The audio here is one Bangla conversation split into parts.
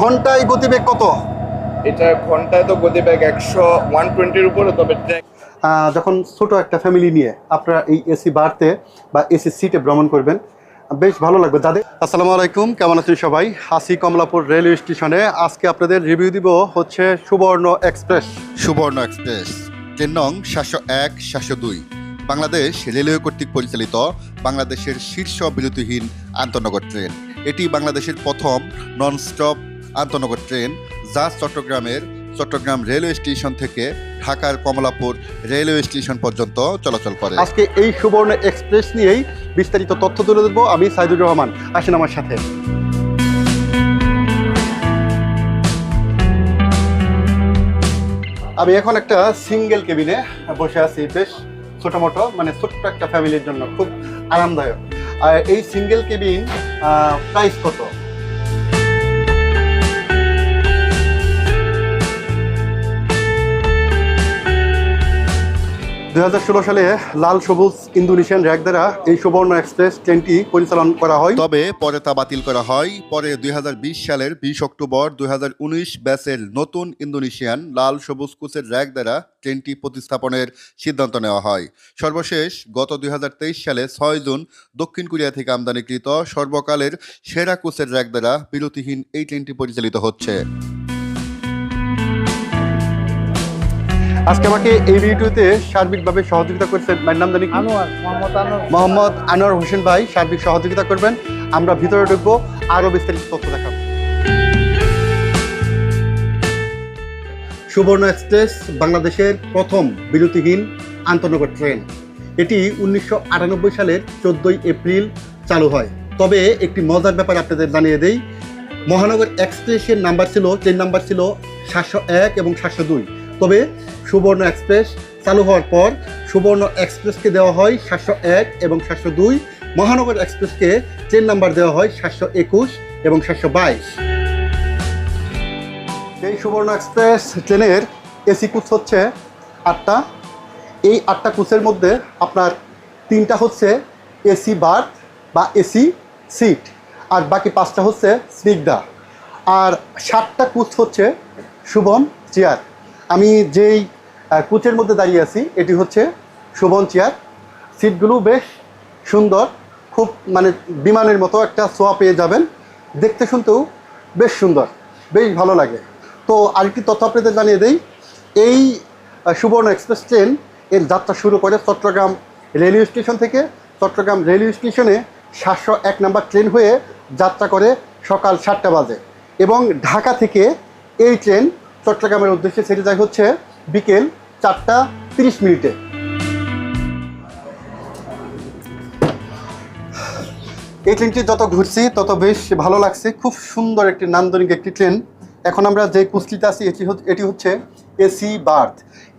ঘন্টায় গতিবেগ কত? এটা ঘন্টায় তো গতিবেগ একশো ওয়ান টোয়েন্টির উপরে তবে ট্র্যাক যখন ছোট একটা ফ্যামিলি নিয়ে আপনারা এই এসি বারতে বা এসি সিটে ভ্রমণ করবেন বেশ ভালো লাগবে। দাদা আসসালামু আলাইকুম কেমন আছেন সবাই? হাসি কমলাপুর রেলওয়ে স্টেশনে আজকে আপনাদের রিভিউ দিব হচ্ছে সুবর্ণ এক্সপ্রেস। সুবর্ণ এক্সপ্রেস ট্রেন নং সাতশো এক সাতশো দুই। বাংলাদেশ রেলওয়ে কর্তৃক পরিচালিত বাংলাদেশের শীর্ষ বিরতিহীন আন্তনগর ট্রেন। এটি বাংলাদেশের প্রথম নন স্টপ আন্তনগর ট্রেন যা চট্টগ্রামের চট্টগ্রাম রেলওয়ে স্টেশন থেকে ঢাকার কমলাপুর রেলওয়ে স্টেশন পর্যন্ত চলাচল করে। আজকে এই সুবর্ণ এক্সপ্রেস নিয়েই বিস্তারিত তথ্য তুলে দেবো আমি সাইদুর রহমান, আসেন আমার সাথে। আমি এখন একটা সিঙ্গেল কেবিনে বসে আছি, বেশ ছোট মোটো মানে ছোট্ট একটা ফ্যামিলির জন্য, খুব আরামদায়ক। আর এই সিঙ্গেল কেবিন প্রাইস কত? দুই হাজার ষোলো সালে লাল সবুজ ইন্দোনেশিয়ান র্যাক দ্বারা এই সুবর্ণ এক্সপ্রেস ট্রেনটি পরিচালনা করা হয়। তবে পরে তা বাতিল করা হয়। পরে দু হাজার বিশ সালের বিশ অক্টোবর দুই ব্যাচের নতুন ইন্দোনেশিয়ান লাল সবুজ কোচের র্যাক দ্বারা ট্রেনটি প্রতিস্থাপনের সিদ্ধান্ত নেওয়া হয়। সর্বশেষ গত দুই হাজার তেইশ সালে ছয় জুন দক্ষিণ কোরিয়া থেকে আমদানিকৃত সর্বকালের সেরা কোচের র্যাক দ্বারা বিরতিহীন এই ট্রেনটি পরিচালিত হচ্ছে। আজকে আমাকে এই ভিডিওতে সার্বিকভাবে সহযোগিতা করছেন ভাইয়ের নাম জানি মোহাম্মদ আনোয়ার। হোসেন ভাই সার্বিক সহযোগিতা করবেন। আমরা ভিতরে ঢুকবো আরও বিস্তারিত তথ্য দেখাবো। সুবর্ণ এক্সপ্রেস বাংলাদেশের প্রথম বিরতিহীন আন্তনগর ট্রেন। এটি উনিশশো আটানব্বই সালের চোদ্দোই এপ্রিল চালু হয়। তবে একটি মজার ব্যাপার আপনাদের জানিয়ে দেই মহানগর এক্সপ্রেসের নাম্বার ছিল ট্রেন নাম্বার ছিল সাতশো এক এবং সাতশো দুই। তবে সুবর্ণ এক্সপ্রেস চালু হওয়ার পর সুবর্ণ এক্সপ্রেসকে দেওয়া হয় সাতশো এক এবং সাতশো দুই। মহানগর এক্সপ্রেসকে ট্রেন নাম্বার দেওয়া হয় সাতশো একুশ এবং সাতশো বাইশ। এই সুবর্ণ এক্সপ্রেস ট্রেনের এসি কোচ হচ্ছে আটটা। এই আটটা কোচের মধ্যে আপনার তিনটা হচ্ছে এসি বার্থ বা এসি সিট আর বাকি পাঁচটা হচ্ছে স্নিগ্ধা। আর সাতটা কোচ হচ্ছে শুভন চেয়ার। আমি যেই কোচের মধ্যে দাঁড়িয়ে আছি। এটি হচ্ছে শুভন চেয়ার। সিটগুলো বেশ সুন্দর, খুব মানে বিমানের মতো একটা সোয়া পেয়ে যাবেন। দেখতে শুনতেও বেশ সুন্দর, বেশ ভালো লাগে। তো আরেকটি তথ্য আপনাদের জানিয়ে দেই, এই সুবর্ণ এক্সপ্রেস ট্রেন এর যাত্রা শুরু করে চট্টগ্রাম রেলওয়ে স্টেশন থেকে। চট্টগ্রাম রেলওয়ে স্টেশনে সাতশো এক নম্বর ট্রেন হয়ে যাত্রা করে সকাল সাতটা বাজে এবং ঢাকা থেকে এই ট্রেন চট্টগ্রামের উদ্দেশ্যে ছেড়ে যায় হচ্ছে বিকেল চারটা তিরিশ মিনিটে। এই ট্রেনটি যত ঘুরছি, তত বেশ ভালো লাগছে। খুব সুন্দর একটি নান্দনিক একটি ট্রেন এখন আমরা যে কুস্তিতে আছি, এটি এটি হচ্ছে এসি বার্থ।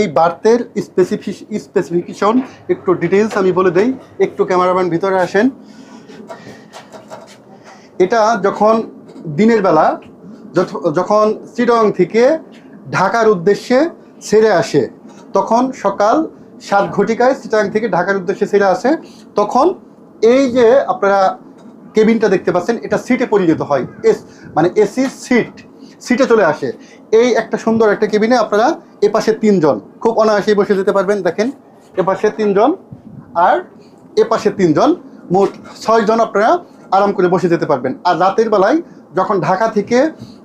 এই বার্থের স্পেসিফি স্পেসিফিকেশন একটু ডিটেলস আমি বলে দেই। একটু ক্যামেরাম্যান ভিতরে আসেন। এটা যখন দিনের বেলা যখন চিটং থেকে ঢাকার উদ্দেশ্যে ছেড়ে আসে তখন সকাল সাত ঘটিকায় চিটাং থেকে ঢাকার উদ্দেশ্যে ছেড়ে আসে। তখন এই যে আপনারা কেবিনটা দেখতে পাচ্ছেন, এটা সিটে পরিণত হয়। এস মানে এসি সিট, সিটে চলে আসে। এই একটা সুন্দর একটা কেবিনে আপনারা এপাশে তিনজন, খুব অনায়াসেই বসে যেতে পারবেন, দেখেন। এপাশে তিনজন আর এপাশে তিনজন, মোট ছয়জন আপনারা আরাম করে বসে যেতে পারবেন। আর রাতের বেলায় যখন ঢাকা থেকে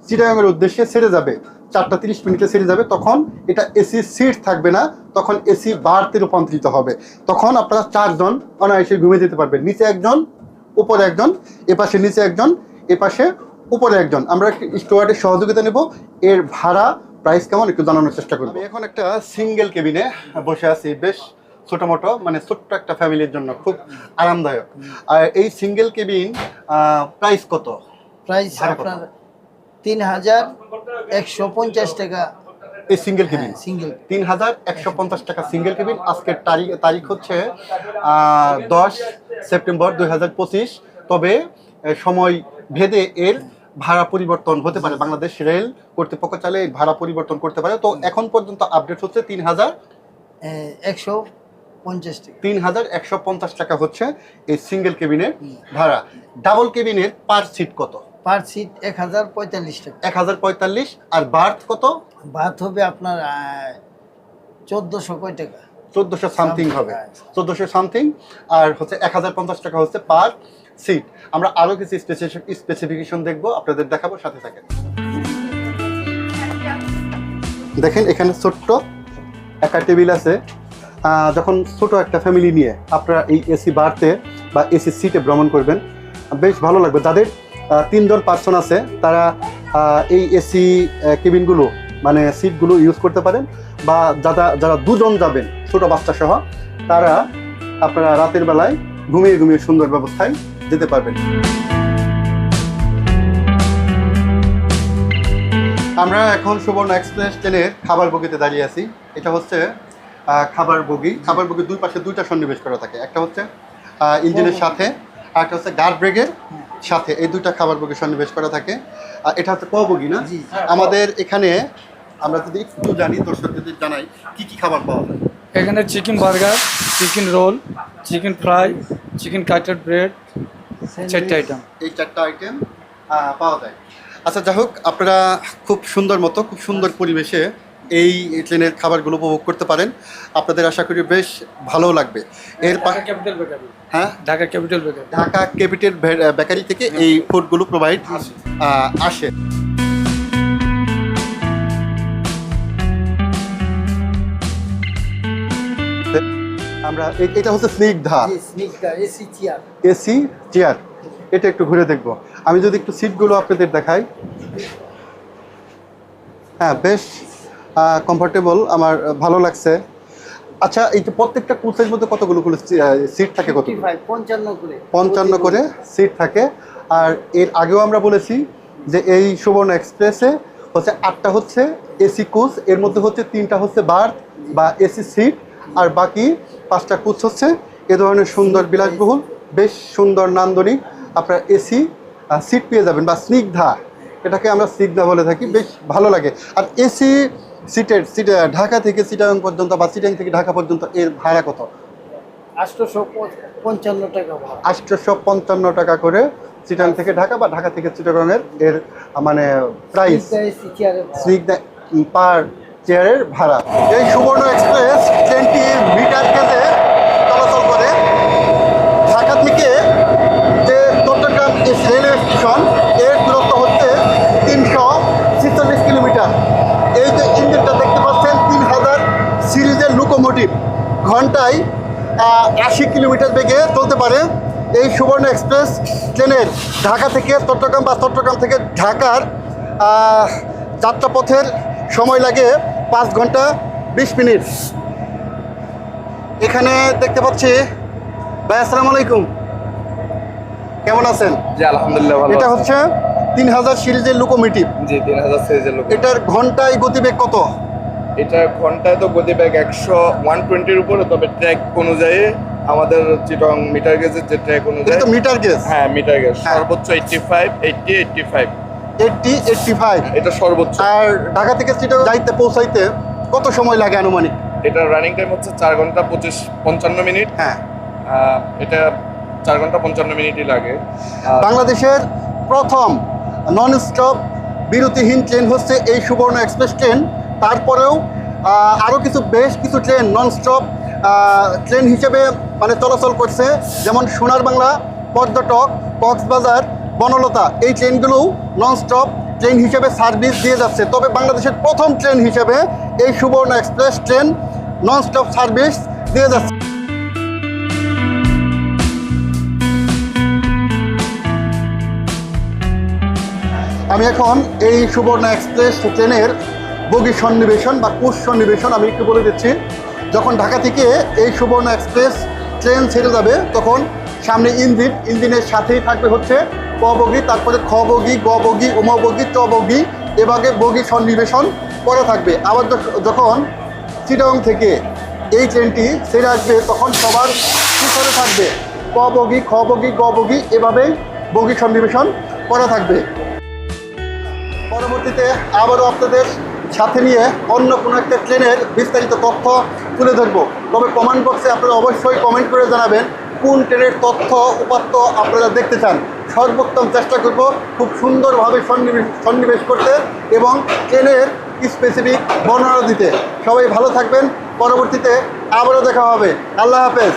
চিটাগাংয়ের উদ্দেশ্যে ছেড়ে যাবে চারটা তিরিশ মিনিটে ছেড়ে যাবে তখন এটা এসি সিট থাকবে না তখন এসি বার্থে রূপান্তরিত হবে। তখন আপনারা চারজন অনায়াসে ঘুমিয়ে যেতে পারবেন। নিচে একজন উপরে একজন এপাশে নিচে একজন এপাশে উপরে একজন। আমরা একটি স্টোয়ার্ডের সহযোগিতা নেব। এর ভাড়া প্রাইস কেমন একটু জানানোর চেষ্টা করব। আমি এখন একটা সিঙ্গেল কেবিনে বসে আছি। বেশ ছোট মোটো মানে ছোট্ট একটা ফ্যামিলির জন্য খুব আরামদায়ক। আর এই সিঙ্গেল কেবিন প্রাইস কত? প্রাইস আপনার তিন হাজার একশো পঞ্চাশ টাকা। এই সিঙ্গেল কেবিন সিঙ্গেল তিন হাজার একশো পঞ্চাশ টাকা সিঙ্গেল কেবিন আজকের তারিখ তারিখ হচ্ছে দশ সেপ্টেম্বর দুই হাজার পঁচিশ। তবে সময় ভেদে এর ভাড়া পরিবর্তন হতে পারে। বাংলাদেশ রেল কর্তৃপক্ষ চালে ভাড়া পরিবর্তন করতে পারে। তো এখন পর্যন্ত আপডেট হচ্ছে তিন হাজার একশো পঞ্চাশ তিন হাজার একশো পঞ্চাশ টাকা হচ্ছে এই সিঙ্গেল কেবিনের ভাড়া। ডাবল কেবিনের পার সিট কত? পার সিট এক হাজার পঁয়তাল্লিশ টাকা। এক হাজার পঁয়তাল্লিশ আর বার্থ কত? ভাত হবে আপনার চোদ্দোশো কয় টাকা। চোদ্দোশো সামথিং হবে। হ্যাঁ। চোদ্দোশো সামথিং আর হচ্ছে এক হাজার পঞ্চাশ টাকা হচ্ছে পার সিট আমরা আরও কিছু স্পেসিফিকেশন দেখব আপনাদের দেখাবো সাথে থাকেন। দেখেন এখানে ছোট্ট একটা টেবিল আছে। যখন ছোট একটা ফ্যামিলি নিয়ে আপনারা এই এসি বারতে বা এসি সিটে ভ্রমণ করবেন বেশ ভালো লাগবে। যাদের আহ, তিনজন পার্সন আছে। তারা এই এসি কেবিনগুলো মানে সিটগুলো ইউজ করতে পারেন বা যারা যারা দুজন যাবেন ছোট বাচ্চা সহ তারা আপনারা রাতের বেলায় ঘুমিয়ে ঘুমিয়ে সুন্দর ব্যবস্থায় যেতে পারবেন। আমরা এখন সুবর্ণ এক্সপ্রেস ট্রেনের খাবার বগিতে দাঁড়িয়ে আছি। এটা হচ্ছে খাবার বগি। খাবার বগি দুই পাশে দুইটা সন্নিবেশ করা থাকে। একটা হচ্ছে ইঞ্জিনের সাথে আর একটা হচ্ছে গার্ড ব্রেগের সাথে এই দুইটা খাবার বগি সন্নিবেশ করা থাকে। আর এটা হচ্ছে ক বগি না? জি। আমাদের এখানে আমরা যদি একটু জানি দর্শকদের জানাই কি কি খাবার পাওয়া যায়? এখানে chicken burger chicken roll chicken fry chicken cutted bread চারটে আইটেম। এই চারটা আইটেম পাওয়া যায়। আচ্ছা যাই হোক আপনারা খুব সুন্দর মতো খুব সুন্দর পরিবেশে এই ট্রেনের খাবারগুলো উপভোগ করতে পারেন। আপনাদের আশা করি বেশ ভালো লাগবে। এর ঢাকা ক্যাপিটাল বেকারি। হ্যাঁ? Dhaka capital bakery. Dhaka capital bakery থেকে এই ফুডগুলো প্রোভাইড আসে। আমরা এটা হচ্ছে স্নিগ্ধা। AC chair. এটা একটু ঘুরে দেখব। আমি যদি একটু সিটগুলো আপনাদের দেখাই। হ্যাঁ বেশ কমফোর্টেবল আমার ভালো লাগছে। আচ্ছা এই যে প্রত্যেকটা কোচের মধ্যে কতগুলো সিট থাকে কত পঞ্চান্ন করে। সিট থাকে। আর এর আগেও আমরা বলেছি যে এই সুবর্ণ এক্সপ্রেসে হচ্ছে আটটা হচ্ছে এসি কোচ এর মধ্যে হচ্ছে তিনটা হচ্ছে বার্থ বা এসি সিট আর বাকি পাঁচটা কোচ হচ্ছে এ ধরনের সুন্দর বিলাসবহুল বেশ সুন্দর নান্দনিক আপনার এসি সিট পেয়ে যাবেন বা স্নিগ্ধা। এটাকে আমরা স্নিগ্ধা বলে থাকি বেশ ভালো লাগে। আর এসি সিটের সিট ঢাকা থেকে সিটাং পর্যন্ত বা সিটাং থেকে ঢাকা পর্যন্ত এর ভাড়া কত? আটশোশো পঞ্চান্ন টাকা আটশোশো পঞ্চান্ন টাকা করে সিটাং থেকে ঢাকা বা ঢাকা থেকে চিটাগংয়ের এর মানে প্রাইস পার চেয়ারের ভাড়া। এই সুবর্ণ এক্সপ্রেস ট্রেনটি মিটার গেজে চলাচল করে ঢাকা থেকে যে চট্টগ্রাম এস রেলওয়ে স্টেশনের দূরত্ব হচ্ছে তিনশো ছেচল্লিশ কিলোমিটার এই যে ইঞ্জিনটা দেখতে পাচ্ছেন তিন হাজার সিরিজের লুকোমোটিভ ঘন্টায় আশি কিলোমিটার বেগে চলতে পারে এই সুবর্ণ এক্সপ্রেস ট্রেনের ঢাকা থেকে চট্টগ্রাম বা চট্টগ্রাম থেকে ঢাকার যাত্রাপথের সময় লাগে পাঁচ ঘণ্টা বিশ মিনিট। এখানে দেখতে পাচ্ছি ভাই আসসালামু আলাইকুম। কেমন আছেন? জি আলহামদুলিল্লাহ ভালো এটা হচ্ছে তিন হাজার সিরিজের লুকোমিটিভ জি তিন হাজার সিরিজের লোক এটার ঘন্টায় গতিবেগ কত? এটা ঘন্টায় তো গতিবেগ একশো ওয়ান টোয়েন্টির উপরে তবে ট্র্যাক অনুযায়ী আমাদের চিটং মিটার গেজের যে ট্র্যাক অনুযায়ী। তো মিটার গেজ। হ্যাঁ মিটার গেজ। হ্যাঁ। সর্বোচ্চ eighty five eighty eighty five eighty eighty five এটা সর্বোচ্চ। আর ঢাকা থেকে চিটাগং যাইতে পৌঁছাইতে কত সময় লাগে আনুমানিক? এটা রানিং টাইম হচ্ছে চার ঘণ্টা পঁচিশ পঞ্চান্ন মিনিট। হ্যাঁ। এটা চার ঘণ্টা পঞ্চান্ন মিনিটই লাগে। বাংলাদেশের প্রথম নন স্টপ বিরতিহীন ট্রেন হচ্ছে এই সুবর্ণ এক্সপ্রেস ট্রেন। তারপরেও আরও কিছু বেশ কিছু ট্রেন নন স্টপ ট্রেন হিসেবে মানে চলাচল করছে, যেমন সোনার বাংলা পর্যটক কক্সবাজার, বনলতা, এই ট্রেনগুলোও নন স্টপ ট্রেন হিসেবে সার্ভিস দিয়ে যাচ্ছে। তবে বাংলাদেশের প্রথম ট্রেন হিসেবে এই সুবর্ণ express train non stop service দিয়ে যাচ্ছে। আমি এখন এই সুবর্ণ এক্সপ্রেস ট্রেনের বগি সন্নিবেশন বা কোষ সন্নিবেশন আমি একটু বলে দিচ্ছি। যখন ঢাকা থেকে এই সুবর্ণ এক্সপ্রেস ট্রেন ছেড়ে যাবে, তখন সামনে ইঞ্জিন ইঞ্জিনের সাথেই থাকবে হচ্ছে ক বগি তারপরে খ বগি গ বগি উম বগি চ বগি এভাবে বগি সন্নিবেশন করা থাকবে। আবার যখন চিটং থেকে এই ট্রেনটি ছেড়ে আসবে, তখন সবার পিছনে থাকবে ক বগি খ বগি গ বগি এভাবেই বগি সন্নিবেশন করা থাকবে। পরবর্তীতে আবারও আপনাদের সাথে নিয়ে অন্য কোনো একটা ট্রেনের বিস্তারিত তথ্য তুলে ধরবো। তবে কমেন্ট বক্সে আপনারা অবশ্যই কমেন্ট করে জানাবেন কোন ট্রেনের তথ্য উপাত্ত আপনারা দেখতে চান। সর্বোত্তম চেষ্টা করব খুব সুন্দরভাবে সন্নিবেশ সন্নিবেশ করতে এবং ট্রেনের স্পেসিফিক বর্ণনা দিতে। সবাই ভালো থাকবেন। পরবর্তীতে আবারও দেখা হবে। আল্লাহ হাফেজ।